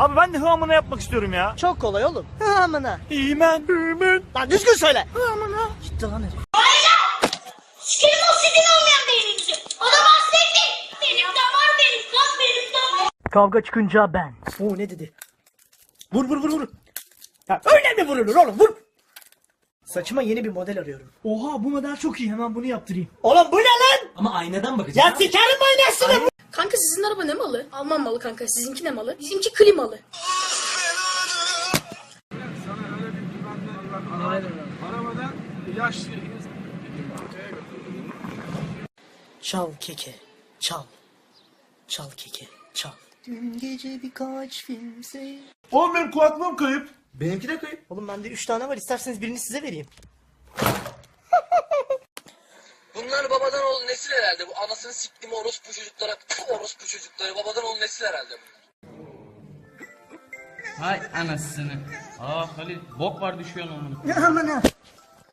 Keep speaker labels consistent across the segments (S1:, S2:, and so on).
S1: Abi ben de hıamına yapmak istiyorum ya.
S2: Çok kolay oğlum. Hı amına.
S1: İmen. İmen.
S2: Lan düzgün söyle. Hı amına. Gitti lan herif.
S3: Sikerim o sizin olmayan beyninizi. O da bahsetmeyin. Benim damar benim, kan benim damar.
S2: Kavga çıkınca ben. Oo ne dedi? Vur vur vur vur. Ya öyle mi vurulur oğlum vur. Saçıma yeni bir model arıyorum.
S1: Oha bu model çok iyi hemen bunu yaptırayım.
S2: Oğlum bu ne lan?
S4: Ama aynadan bakacağız.
S2: Ya sikerim aynasını.
S5: Kanka sizin araba ne malı? Alman malı kanka. Sizinki ne malı? Bizimki klimalı.
S2: Çal keke. Çal. Çal keke. Çal. Dün gece birkaç film seyir.
S6: Oğlum benim kulaklığım kayıp.
S4: Benimki de kayıp.
S2: Oğlum bende 3 tane var. İsterseniz birini size vereyim.
S7: Bunlar babadan oğlu nesil herhalde. Bu anasını siktim orospu çocuklara. Puh, orospu çocukları. Babadan oğlu nesil herhalde bunlar.
S8: Hay anasını. Aa Halil bok var düşüyorsun onun.
S2: Amına.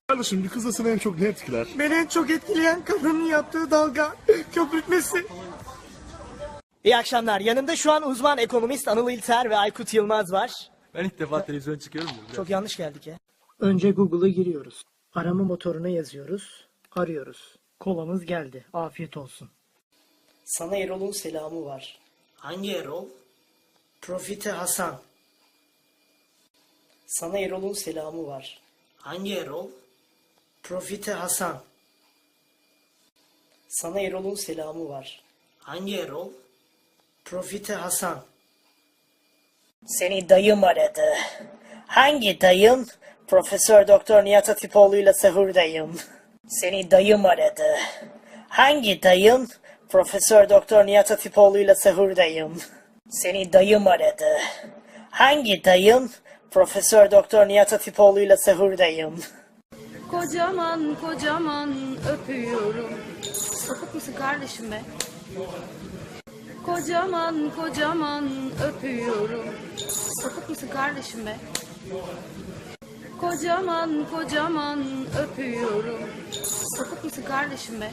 S6: Kardeşim bir kızı seni en çok ne etkiler?
S2: Beni en çok etkileyen kadının yaptığı dalga köpürtmesi. İyi akşamlar. Yanımda şu an uzman ekonomist Anıl İlter ve Aykut Yılmaz var.
S4: Ben ilk defa televizyon çıkıyorum ya.
S2: Çok yanlış geldik ya. Önce Google'a giriyoruz. Arama motoruna yazıyoruz. Arıyoruz. Kolamız geldi. Afiyet olsun. Sana Erol'un selamı var. Hangi Erol? Profite Hasan. Sana Erol'un selamı var. Hangi Erol? Profite Hasan. Sana Erol'un selamı var. Hangi Erol? Profite Hasan. Seni dayım aradı. Hangi dayım? Profesör Doktor Nihat Atipoğlu ile sahurdayım. Seni dayım aradı. Hangi dayım? Profesör Doktor Nihat Atipoğlu ile sahurdayım. Seni dayım aradı. Hangi dayım? Profesör Doktor Nihat Atipoğlu ile sahurdayım.
S5: Kocaman kocaman öpüyorum. Sapık mısın kardeşim be? Kocaman kocaman öpüyorum. Sapık mısın kardeşim be? Kocaman kocaman öpüyorum. Sapık mısın kardeşim be?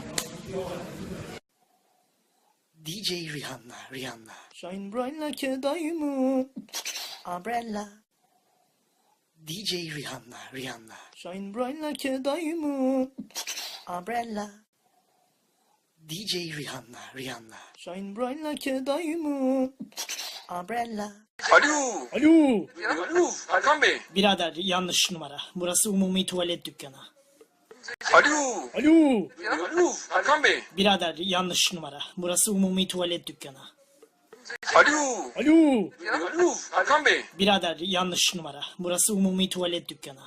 S2: DJ Rihanna, Rihanna. Shine bright like a diamond. Umbrella. DJ Rihanna, Rihanna. Shine bright like a diamond. Umbrella. DJ Rihanna, Rihanna. Shine bright like a diamond. Umbrella.
S7: Alo.
S2: Alo.
S7: Alo. Hakan Bey.
S2: Birader yanlış numara. Burası umumi tuvalet dükkanı.
S7: Alo.
S2: Alo.
S7: Alo. Hakan Bey.
S2: Birader yanlış numara. Burası umumi tuvalet dükkanı.
S7: Alo.
S2: Alo.
S7: Alo. Hakan Bey.
S2: Birader yanlış numara. Burası umumi tuvalet dükkanı.